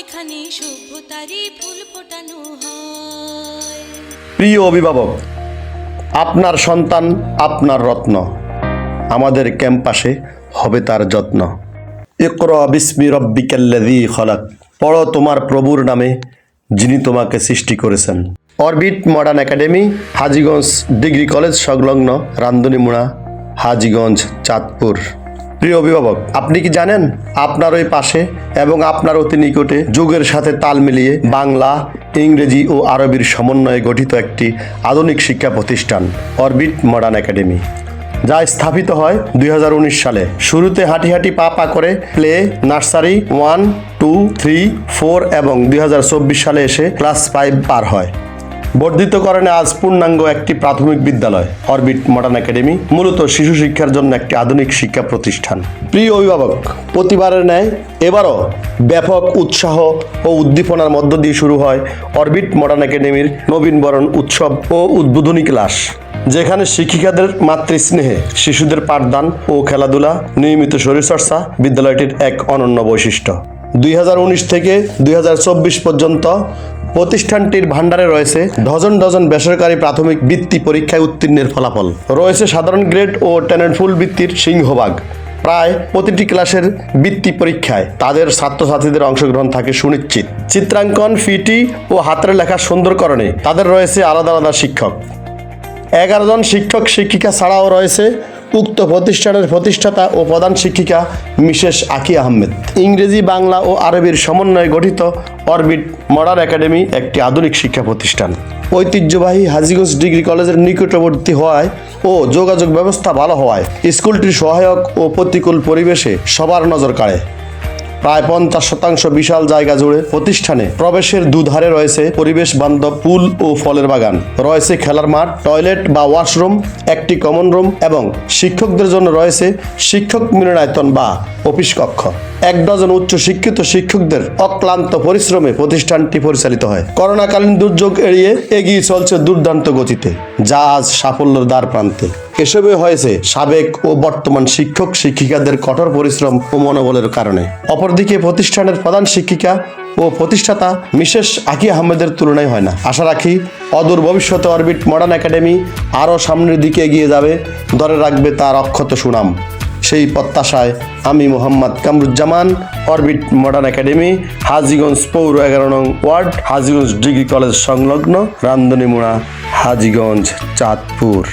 এখানে সভ্যতারই ফুল ফোটানো হয়। প্রিয় অভিভাবক, আপনার সন্তান আপনার রত্ন। আমাদের ক্যাম্পাসে হবে তার যত্ন। ইকর বিস্মি রব্বিকাল্লাযী খলাক। পড়ো তোমার প্রভুর নামে, যিনি তোমাকে সৃষ্টি করেছেন। Orbit modern academy, Hajiganj degree college সংলগ্ন রান্দনীমুড়া হাজিগঞ্জ চাঁদপুর। প্রিয় অভিভাবক, আপনি কি জানেন আপনার ওই পাশে এবং আপনার অতি নিকটে যুগের সাথে তাল মিলিয়ে বাংলা, ইংরেজি ও আরবির সমন্বয়ে গঠিত একটি আধুনিক শিক্ষা প্রতিষ্ঠান অরবিট মডার্ন একাডেমি যা স্থাপিত হয় দুই হাজার উনিশ সালে। শুরুতে হাঁটি হাঁটি পা পা করে play, nursery, one, two, three, four এবং দুই হাজার চব্বিশ সালে এসে ক্লাস ফাইভ পার হয়। বর্ধিতকরণে আজ পূর্ণাঙ্গ একটি প্রাথমিক বিদ্যালয়, অরবিট মডার্ন একাডেমি, মূলত শিশু শিক্ষার জন্য একটি আধুনিক শিক্ষা প্রতিষ্ঠান। প্রিয় অভিভাবক, প্রতিবারের ন্যায় এবারও ব্যাপক উৎসাহ ও উদ্দীপনার মধ্য দিয়ে শুরু হয় অরবিট মডার্ন একাডেমির নবীনবরণ উৎসব ও উদ্বোধনী ক্লাস, যেখানে শিক্ষিকাদের মাতৃস্নেহে শিশুদের পাঠদান ও খেলাধুলা, নিয়মিত শরীরচর্চা বিদ্যালয়টির এক অনন্য বৈশিষ্ট্য। দুই হাজার উনিশ থেকে দুই হাজার চব্বিশ পর্যন্ত প্রতিষ্ঠানটির ভান্ডারে রয়েছে ডজন ডজন বেসরকারি প্রাথমিক বৃত্তি পরীক্ষায় উত্তীর্ণের ফলাফল। রয়েছে সাধারণ গ্রেড ও টেনের ফুল বৃত্তির সিংহভাগ। প্রায় প্রতিটি ক্লাসের বৃত্তি পরীক্ষায় তাদের ছাত্রছাত্রীদের অংশগ্রহণ থাকে সুনিশ্চিত। চিত্রাঙ্কন, ফিটি ও হাতের লেখা সুন্দরকরণে তাদের রয়েছে আলাদা আলাদা শিক্ষক। এগারো জন শিক্ষক শিক্ষিকা ছাড়াও রয়েছে উক্ত প্রতিষ্ঠানের প্রতিষ্ঠাতা ও প্রধান শিক্ষিকা মিসেস আকি আহমেদ। ইংরেজি, বাংলা ও আরবির সমন্বয়ে গঠিত অরবিট মডার্ন একাডেমি একটি আধুনিক শিক্ষা প্রতিষ্ঠান। ঐতিহ্যবাহী হাজিগঞ্জ ডিগ্রি কলেজের নিকটবর্তী হওয়ায় ও যোগাযোগ ব্যবস্থা ভালো হওয়ায় স্কুলটির সহায়ক ও প্রতিকূল পরিবেশে সবার নজর কাড়ে। প্রায় পঞ্চাশ শতাংশ বিশাল জায়গা জুড়ে প্রতিষ্ঠানে প্রবেশের দুধারে রয়েছে পরিবেশ বান্ধব পুল ও ফলের বাগান। রয়েছে খেলার মাঠ, টয়লেট বা ওয়াশরুম, একটি কমন রুম এবং শিক্ষকদের জন্য রয়েছে শিক্ষক মিলনায়তন বা অফিস কক্ষ। এক ডজন উচ্চ শিক্ষিত শিক্ষকদের অক্লান্ত পরিশ্রমে প্রতিষ্ঠানটি পরিচালিত হয়। করোনাকালীন দুর্যোগ এড়িয়ে এগিয়ে চলছে দুর্দান্ত গতিতে, যা আজ সাফল্যের দ্বার প্রান্তে। এসবে হয়েছে সাবেক ও বর্তমান শিক্ষক, শিক্ষিকাদের কঠোর পরিশ্রম ও মনোবলের কারণে। অপরদিকে প্রতিষ্ঠানের প্রধান শিক্ষিকা ও প্রতিষ্ঠাতা মিসেস আকি আহমেদের তুলনায় হয় না। আশা রাখি, অদূর ভবিষ্যতে অরবিট মডার্ন একাডেমি আরও সামনের দিকে এগিয়ে যাবে, ধরে রাখবে তার অক্ষত সুনাম। সেই প্রত্যাশায় আমি Mohammad Kamruzzaman, Orbit modern academy, Hajiganj পৌর এগারো নং ওয়ার্ড, হাজিগঞ্জ ডিগ্রি কলেজ সংলগ্ন রামদনিমুড়া হাজিগঞ্জ, চাঁদপুর।